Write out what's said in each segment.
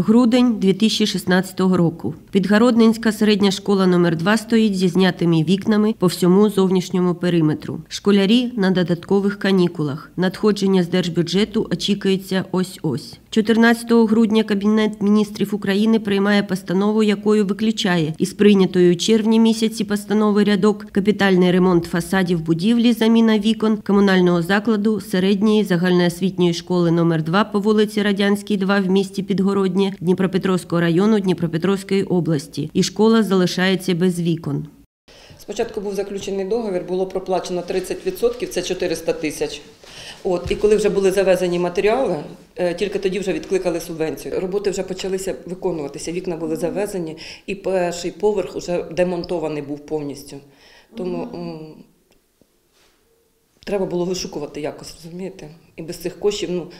Грудень 2016 року. Підгородненська середня школа номер 2 стоїть зі знятими вікнами по всьому зовнішньому периметру. Школярі на додаткових канікулах. Надходження з держбюджету очікується ось-ось. 14 грудня Кабінет міністрів України приймає постанову, якою виключає із прийнятої у червні місяці постанови рядок капітальний ремонт фасадів будівлі, заміна вікон комунального закладу середньої загальноосвітньої школи номер 2 по вулиці Радянській, 2 в місті Підгороднє Дніпропетровського району Дніпропетровської області. І школа залишається без вікон. Спочатку був заключений договір, було проплачено 30%, це 400 тисяч. От, і коли вже були завезені матеріали, тільки тоді вже відкликали субвенцію. Роботи вже почалися виконуватися, вікна були завезені, і перший поверх вже демонтований був повністю. Тому треба було вишукувати якось, розумієте? І без цих коштів ну,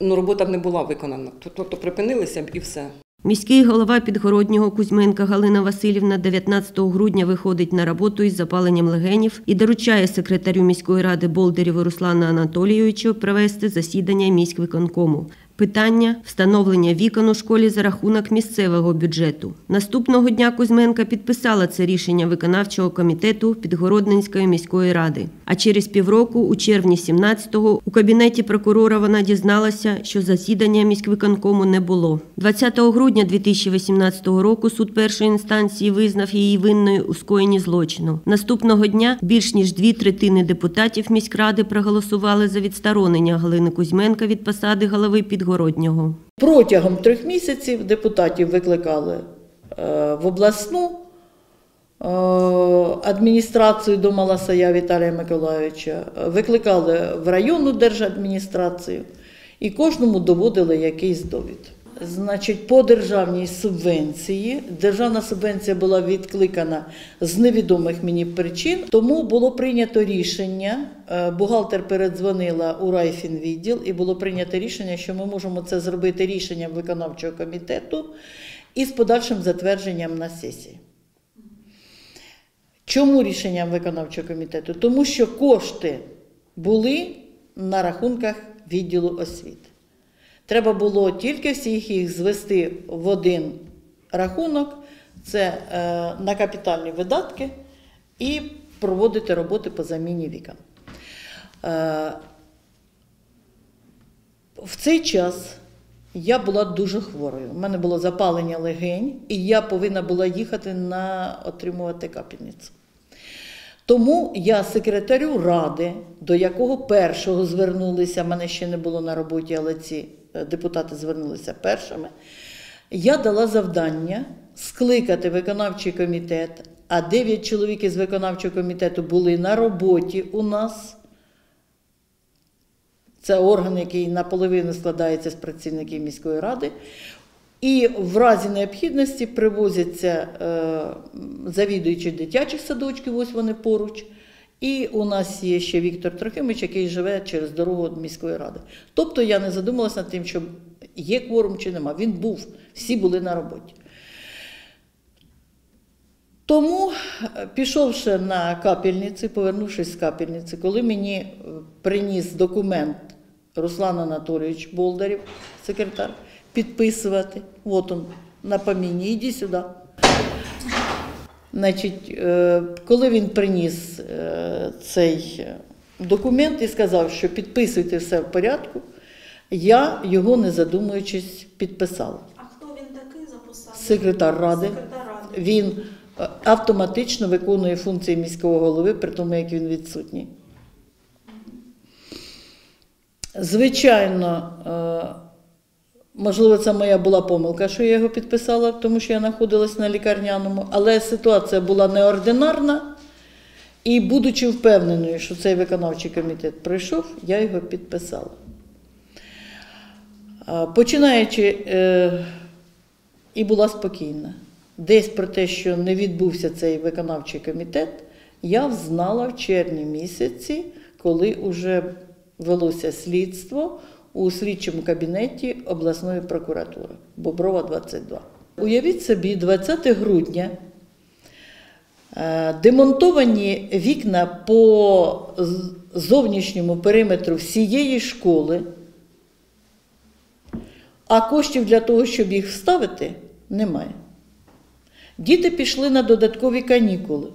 ну, робота б не була виконана. Тобто припинилися б і все. Міський голова Підгороднього Кузьменка Галина Васильівна 19 грудня виходить на роботу із запаленням легенів і доручає секретарю міської ради Болдерєву Руслану Анатолійовичу провести засідання міськвиконкому. Питання встановлення вікон у школі за рахунок місцевого бюджету. Наступного дня Кузьменка підписала це рішення виконавчого комітету Підгородненської міської ради. А через півроку, у червні 17-го, у кабінеті прокурора вона дізналася, що засідання міськвиконкому не було. 20 грудня 2018 року суд першої інстанції визнав її винною у скоєнні злочину. Наступного дня більш ніж дві третини депутатів міськради проголосували за відсторонення Галини Кузьменка від посади голови Підгороднього. Протягом трьох місяців депутатів викликали е, в обласну е, адміністрацію до Маласая Віталія Миколайовича, е, викликали в районну держадміністрацію і кожному доводили якийсь довід. Значить, по державній субвенції державна субвенція була відкликана з невідомих мені причин, тому було прийнято рішення. е, Бухгалтер передзвонила у райфінвідділ, і було прийнято рішення, що ми можемо це зробити рішенням виконавчого комітету і з подальшим затвердженням на сесії. Чому рішенням виконавчого комітету? Тому що кошти були на рахунках відділу освіти. Треба було тільки всіх їх звести в один рахунок, це е, на капітальні видатки, і проводити роботи по заміні вікон. Е, в цей час я була дуже хворою. У мене було запалення легень, і я повинна була їхати на отримувати капельницю. Тому я секретарю ради, до якого першого звернулися, мене ще не було на роботі, але ці депутати звернулися першими. Я дала завдання скликати виконавчий комітет, а 9 чоловік із виконавчого комітету були на роботі у нас. Це орган, який наполовину складається з працівників міської ради. І в разі необхідності привозяться е, завідуючі дитячих садочків, ось вони поруч. І у нас є ще Віктор Трохимович, який живе через дорогу від міської ради. Тобто я не задумалася над тим, що є кворум чи нема. Він був, всі були на роботі. Тому, е, пішовши на капельниці, повернувшись з капельниці, коли мені е, приніс документ Руслан Анатолійович Болдарів, секретар, підписувати, от он на поміні, іди сюди. Значить, е, коли він приніс е, цей документ і сказав, що підписуйте все в порядку, я його не задумуючись підписала. А хто він такий за посаду? Секретар ради. Секретар ради. Він е, автоматично виконує функції міського голови, при тому, як він відсутній. Звичайно, можливо, це моя була помилка, що я його підписала, тому що я знаходилась на лікарняному, але ситуація була неординарна. І, будучи впевненою, що цей виконавчий комітет пройшов, я його підписала. Починаючи, е, і була спокійна. Десь про те, що не відбувся цей виконавчий комітет, я взнала в червні місяці, коли вже велося слідство у слідчому кабінеті обласної прокуратури Боброва 22. Уявіть собі, 20 грудня е, демонтовані вікна по зовнішньому периметру всієї школи. а коштів для того, щоб їх вставити, немає. Діти пішли на додаткові канікули.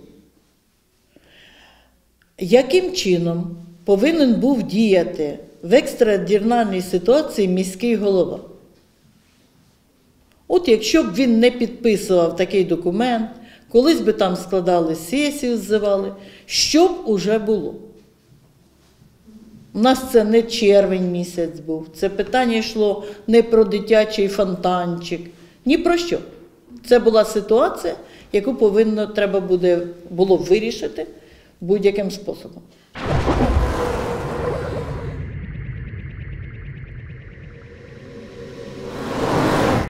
Яким чином повинен був діяти в екстраординарній ситуації міський голова? От якщо б він не підписував такий документ, колись би там складали сесію, ззивали, що б уже було? У нас це не червень місяць був, це питання йшло не про дитячий фонтанчик, ні про що. Це була ситуація, яку повинно треба буде було вирішити будь-яким способом.